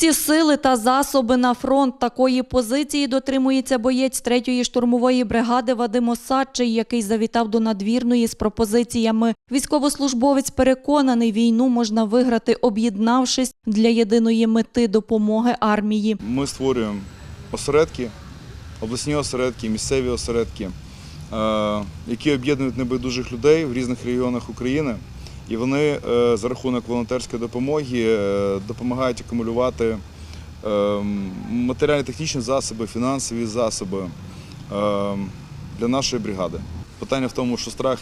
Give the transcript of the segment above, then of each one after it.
Всі сили та засоби на фронт такої позиції дотримується боєць 3-ї штурмової бригади Вадим Осадчий, який завітав до надвірної з пропозиціями. Військовослужбовець переконаний, війну можна виграти, об'єднавшись для єдиної мети допомоги армії. Ми створюємо осередки, обласні осередки, місцеві осередки, е, які об'єднують небайдужих людей в різних регіонах України. І вони е, за рахунок волонтерської допомоги е, допомагають акумулювати е, матеріально-технічні засоби, фінансові засоби для нашої бригади. Питання в тому, що страх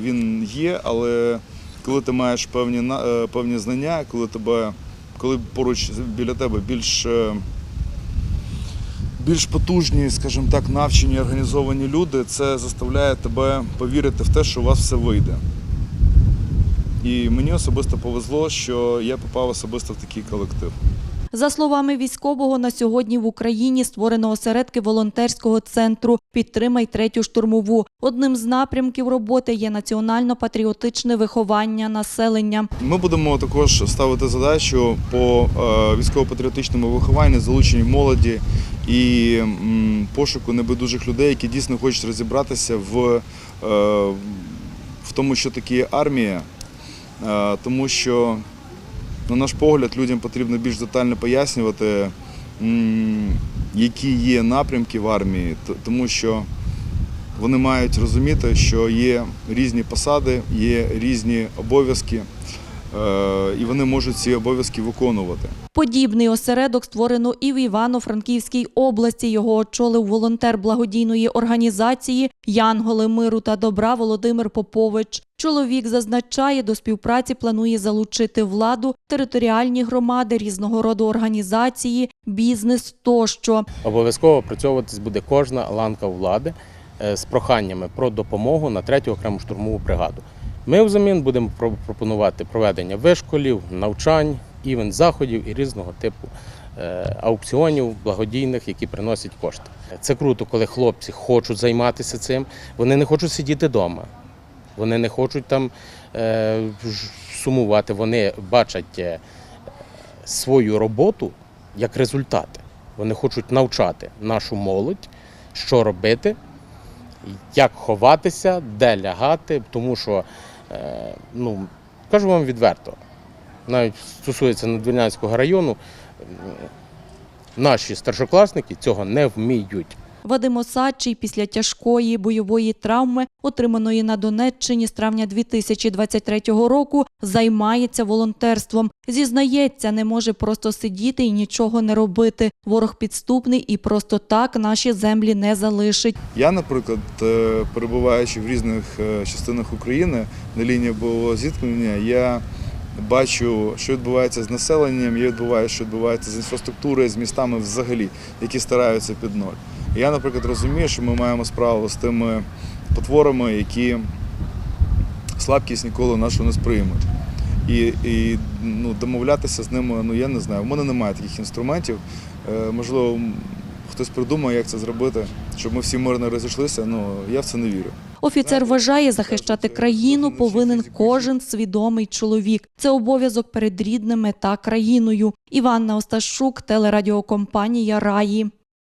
він є, але коли ти маєш певні, певні знання, коли тебе, коли поруч біля тебе більш більш потужні, скажімо так, навчені, організовані люди, це заставляє тебе повірити в те, що у вас все вийде. І мені особисто повезло, що я попав особисто в такий колектив. За словами військового, на сьогодні в Україні створено осередки волонтерського центру Підтримай третю штурмову. Одним з напрямків роботи є національно-патріотичне виховання населення. Ми будемо також ставити задачу по е, військово-патріотичному вихованню, залученню молоді і пошуку небайдужих людей, які дійсно хочуть розібратися в, е, в тому, що таке армія, тому що, на наш погляд, людям потрібно більш детально пояснювати, які є напрямки в армії, тому що вони мають розуміти, що є різні посади, є різні обов'язки, е, і вони можуть ці обов'язки виконувати. Подібний осередок створено і в Івано-Франківській області. Його очолив волонтер благодійної організації Янголи миру та добра Володимир Попович. Чоловік зазначає, до співпраці планує залучити владу, територіальні громади, різного роду організації, бізнес тощо. Обов'язково опрацьовуватись буде кожна ланка влади е, з проханнями про допомогу на третю окрему штурмову бригаду. Ми взамін будемо пропонувати проведення вишколів, навчань, івент заходів і різного типу е, аукціонів благодійних, які приносять кошти. Це круто, коли хлопці хочуть займатися цим. Вони не хочуть сидіти вдома. Вони не хочуть там е, сумувати. Вони бачать е, свою роботу як результати. Вони хочуть навчати нашу молодь, що робити, як ховатися, де лягати, тому що, ну, кажу вам відверто, навіть стосується Надвірнянського району, наші старшокласники цього не вміють. Вадим Осадчий після тяжкої бойової травми, отриманої на Донеччині з травня 2023 року, займається волонтерством. Зізнається, не може просто сидіти і нічого не робити. Ворог підступний і просто так наші землі не залишить. Я, наприклад, е, перебуваючи в різних е, частинах України на лінії бойового зіткнення, я бачу, що відбувається з населенням, я відбуваю, що відбувається з інфраструктурою, з містами взагалі, які стараються під ноль. Я, наприклад, розумію, що ми маємо справу з тими потворами, які слабкість ніколи нашу не сприймуть. І, і ну, домовлятися з ними, ну я не знаю. У мене немає таких інструментів. Е, можливо, хтось придумає, як це зробити, щоб ми всі мирно розійшлися. Ну я в це не вірю. Офіцер вважає, захищати країну повинен кожен свідомий чоловік. Це обов'язок перед рідними та країною. Іванна Осташук, телерадіокомпанія Раї.